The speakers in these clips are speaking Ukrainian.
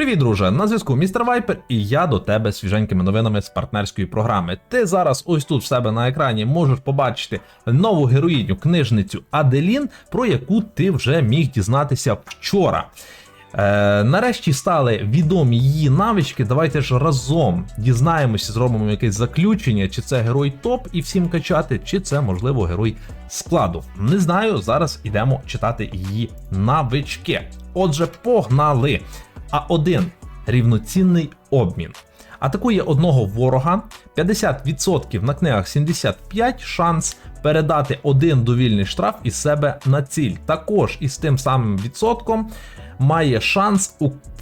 Привіт, друже! На зв'язку містер Вайпер, і я до тебе свіженькими новинами з партнерської програми. Ти зараз ось тут в себе на екрані можеш побачити нову героїню, книжницю Аделін, про яку ти вже міг дізнатися вчора. Е, нарешті стали відомі її навички. Давайте ж разом дізнаємося, зробимо якесь заключення, чи це герой топ і всім качати, чи це можливо герой складу. Не знаю. Зараз ідемо читати її навички. Отже, погнали! А1 рівноцінний обмін. Атакує одного ворога 50% на книгах 75 шанс передати один довільний штраф із себе на ціль. Також із тим самим відсотком має шанс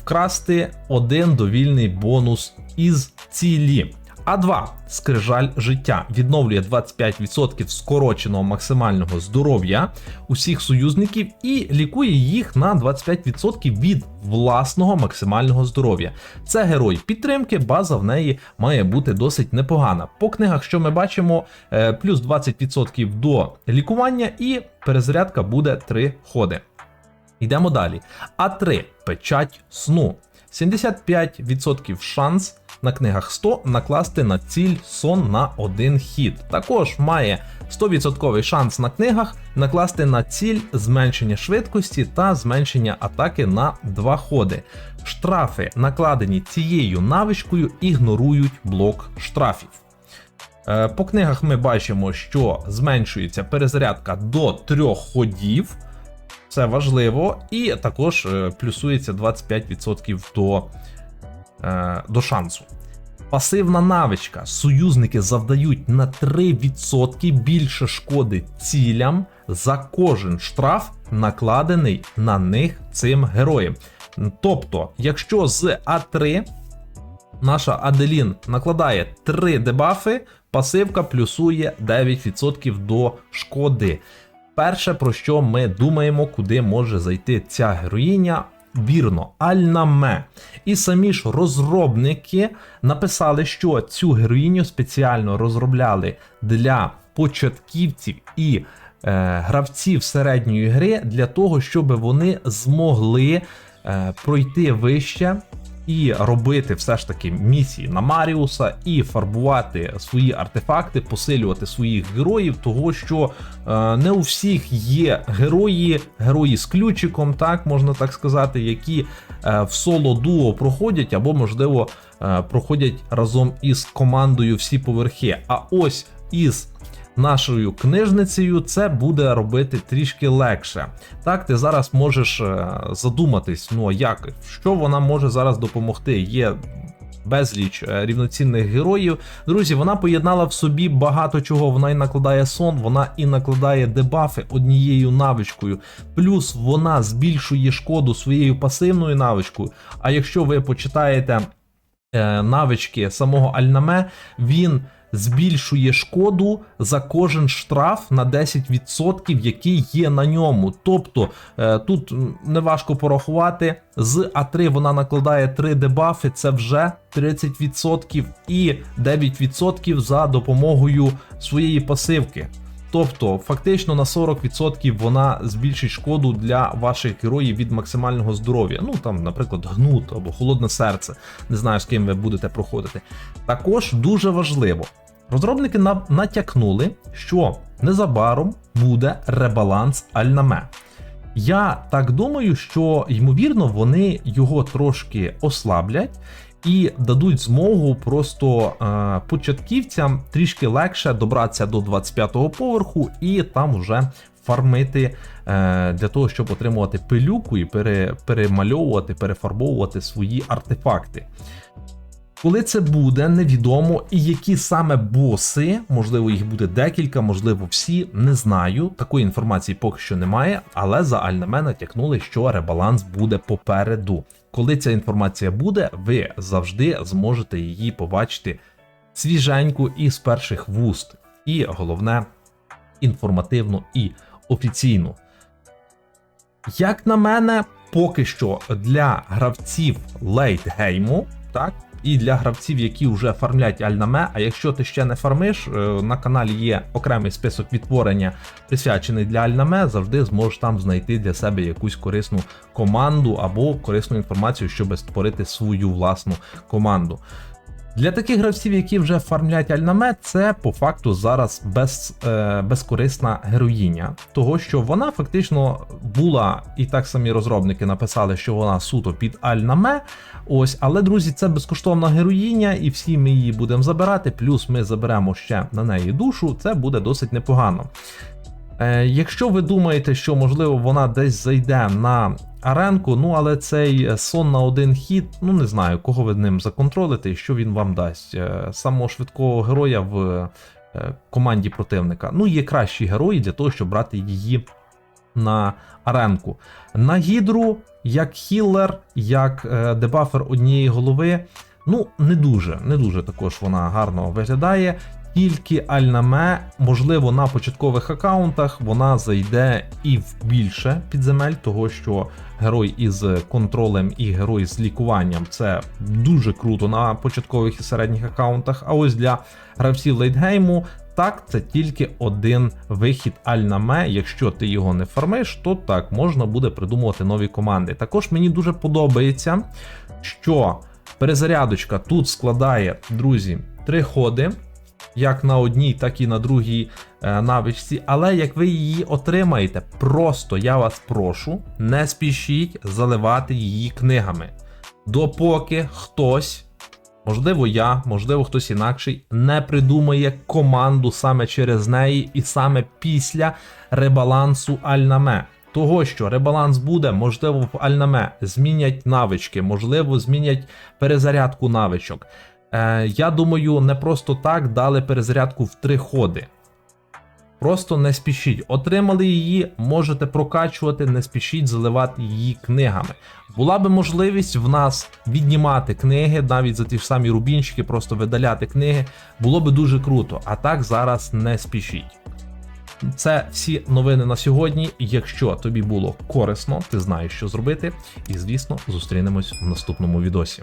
вкрасти один довільний бонус із цілі. А2 скрижаль життя відновлює 25% скороченого максимального здоров'я усіх союзників і лікує їх на 25% від власного максимального здоров'я. Це герой підтримки, база в неї має бути досить непогана. По книгах, що ми бачимо, е, плюс 20% до лікування, і перезарядка буде 3 ходи. Йдемо далі. А3 печать сну. 75% шанс на книгах 100 накласти на ціль сон на один хід. Також має 100% шанс на книгах накласти на ціль зменшення швидкості та зменшення атаки на 2 ходи. Штрафи, накладені цією навичкою, ігнорують блок штрафів. Е, По книгах ми бачимо, що зменшується перезарядка до 3 ходів. Це важливо, і також е, плюсується 25% до, е, до шансу. Пасивна навичка. Союзники завдають на 3% більше шкоди цілям за кожен штраф, накладений на них цим героєм. Тобто, якщо з А3 наша Аделін накладає 3 дебафи, пасивка плюсує 9% до шкоди. Перше, про що ми думаємо, куди може зайти ця героїня. Вірно, Альнаме. І самі ж розробники написали, що цю героїню спеціально розробляли для початківців і е, гравців середньої гри для того, щоб вони змогли е, пройти вище і робити все ж таки місії на Маріуса, і фарбувати свої артефакти, посилювати своїх героїв, того що е, не у всіх є герої, герої з ключиком, так можна так сказати, які е, в соло дуо проходять, або, можливо, е, проходять разом із командою всі поверхи. А ось із нашою книжницею це буде робити трішки легше. Так, ти зараз можеш е, задуматись, ну як, що вона може зараз допомогти. Є безліч е, рівноцінних героїв. Друзі, вона поєднала в собі багато чого. Вона і накладає сон, вона і накладає дебафи однією навичкою. Плюс вона збільшує шкоду своєю пасивною навичкою. А якщо ви почитаєте е, навички самого Альнаме, він збільшує шкоду за кожен штраф на 10%, який є на ньому. Тобто е, тут неважко порахувати. З А3 вона накладає 3 дебафи, це вже 30% і 9% за допомогою своєї пасивки. Тобто, фактично на 40% вона збільшить шкоду для ваших героїв від максимального здоров'я. Ну там, наприклад, гнут або холодне серце. Не знаю, з ким ви будете проходити. Також дуже важливо. Розробники нам натякнули, що незабаром буде ребаланс Альнаме. Я так думаю, що ймовірно вони його трошки ослаблять і дадуть змогу просто е, початківцям трішки легше добратися до 25-го поверху і там вже фармити е, для того, щоб отримувати пилюку і пере, перемальовувати, перефарбовувати свої артефакти. Коли це буде, невідомо, і які саме боси, можливо, їх буде декілька, можливо, всі, не знаю. Такої інформації поки що немає, але за Альнаме натякнули, що ребаланс буде попереду. Коли ця інформація буде, ви завжди зможете її побачити свіженьку і з перших вуст. І головне, інформативно і офіційно. Як на мене, поки що для гравців лейтгейму, так, і для гравців, які вже фармлять Альнаме. А якщо ти ще не фармиш, е, на каналі є окремий список відтворення, присвячений для Альнаме, завжди зможеш там знайти для себе якусь корисну команду або корисну інформацію, щоб створити свою власну команду. Для таких гравців, які вже фармлять альнамет, це по факту зараз без, е, безкорисна героїня, того що вона фактично була, і так самі розробники написали, що вона суто під альнаме. Ось, але друзі, це безкоштовна героїня, і всі ми її будемо забирати. Плюс ми заберемо ще на неї душу. Це буде досить непогано. Е, Якщо ви думаєте, що можливо вона десь зайде на аренку, ну але цей е, сон на один хід, ну не знаю, кого ви ним законтролите і що він вам дасть. Е, Самого швидкого героя в е, команді противника. Ну, є кращі герої для того, щоб брати її на аренку. На гідру, як хіллер, як дебафер однієї голови. Ну, не дуже, не дуже також вона гарно виглядає. Тільки Альнаме, можливо, на початкових аккаунтах вона зайде і в більше підземель, того що герой із контролем і герой з лікуванням це дуже круто на початкових і середніх аккаунтах. А ось для гравців лейтгейму, так, це тільки один вихід Альнаме. Якщо ти його не фармиш, то так можна буде придумувати нові команди. Також мені дуже подобається, що перезарядочка тут складає, друзі, три ходи як на одній, так і на другій е, навичці. Але як ви її отримаєте, просто я вас прошу, не спішіть заливати її книгами. Допоки хтось, можливо, я, можливо, хтось інакший, не придумає команду саме через неї і саме після ребалансу Альнаме. Того, що ребаланс буде, можливо, в Альнаме змінять навички, можливо, змінять перезарядку навичок. Е, я думаю, не просто так дали перезарядку в три ходи. Просто не спішіть. Отримали її, можете прокачувати, не спішіть заливати її книгами. Була би можливість в нас віднімати книги, навіть за ті ж самі рубінчики, просто видаляти книги. Було би дуже круто. А так зараз не спішіть. Це всі новини на сьогодні. Якщо тобі було корисно, ти знаєш, що зробити. І звісно, зустрінемось в наступному відосі.